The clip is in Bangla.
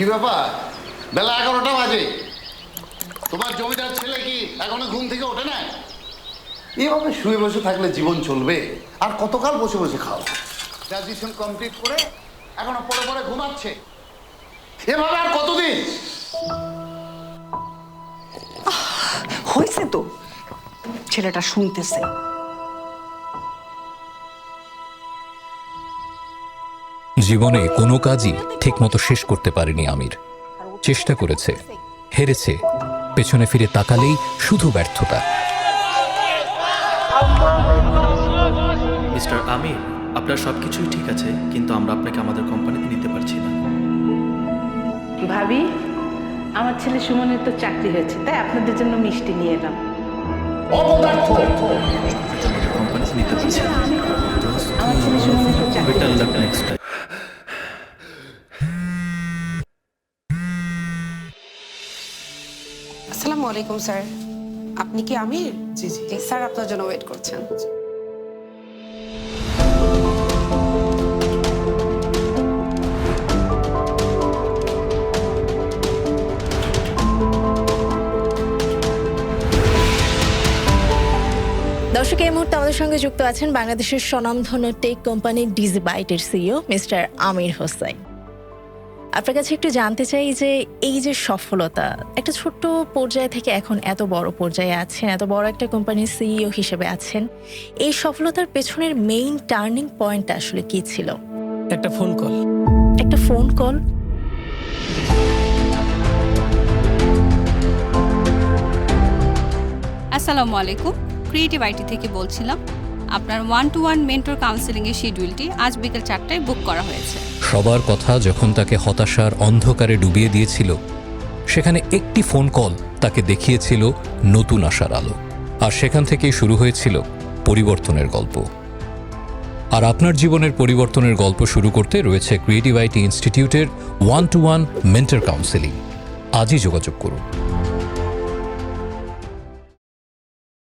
কি ব্যাপার? বেলা এগারোটা বাজে। তোমার জমিদার ছেলে কি এখনও ঘুম থেকে ওঠে না এভাবে শুয়ে বসে থাকলে জীবন চলবে? আর কতকাল বসে বসে খাও? গ্রাজুয়েশন কমপ্লিট করে এখনও পরে পরে ঘুমাচ্ছে। এভাবে আর কতদিন? হয়েছে তো। ছেলেটা শুনতেছে। জীবনে কোনো কাজই ঠিকমতো শেষ করতে পারেনি আমির। চেষ্টা করেছে হেরেছে পেছনে ফিরে তাকালেই শুধু ব্যর্থতা। মিস্টার আমির আপনার সব কিছুই ঠিক আছে কিন্তু আমরা আপনাকে আমাদের কোম্পানিতে নিতে পারছি না। ভাবি আমার ছেলে সুমনের তো চাকরি হয়েছে তাই আপনাদের জন্য মিষ্টি নিয়ে এলাম। কোম্পানিতে নিতে পারছি না। আমার ছেলে সুমনের তো চাকরি আসসালামু আলাইকুম স্যার। আপনি কি আমির? জি জি। স্যার আপনার জন্য ওয়েট করছেন। দর্শক এই মুহূর্তে আমাদের সঙ্গে যুক্ত আছেন বাংলাদেশের স্বনামধন্য টেক কোম্পানি ডিজি বাইটের সিইও মিস্টার আমির হোসাইন আপনার কাছে একটু জানতে চাই যে এই যে সফলতা একটা ছোট্ট পর্যায়ে থেকে এখন এত বড় পর্যায়ে আছেন এত বড় একটা কোম্পানির সিইও হিসেবে আছেন এই সফলতার পেছনের মেইন টার্নিং পয়েন্ট আসলে কি ছিল? একটা ফোন কল একটা ফোন কল আসসালামু আলাইকুম। ক্রিয়েটিভ আইটি থেকে বলছিলাম। আপনার ওয়ান টু ওয়ান মেন্টর কাউন্সেলিংয়ের শিডিউলটি আজ বিকেল চারটায় বুক করা হয়েছে। সবার কথা যখন তাকে হতাশার অন্ধকারে ডুবিয়ে দিয়েছিল, সেখানে একটি ফোন কল তাকে দেখিয়েছিল নতুন আশার আলো। আর সেখান থেকেই শুরু হয়েছিল পরিবর্তনের গল্প। আর আপনার জীবনের পরিবর্তনের গল্প শুরু করতে রয়েছে ক্রিয়েটিভ আইটি ইনস্টিটিউটের one to one mentor counselling আজই যোগাযোগ করুন।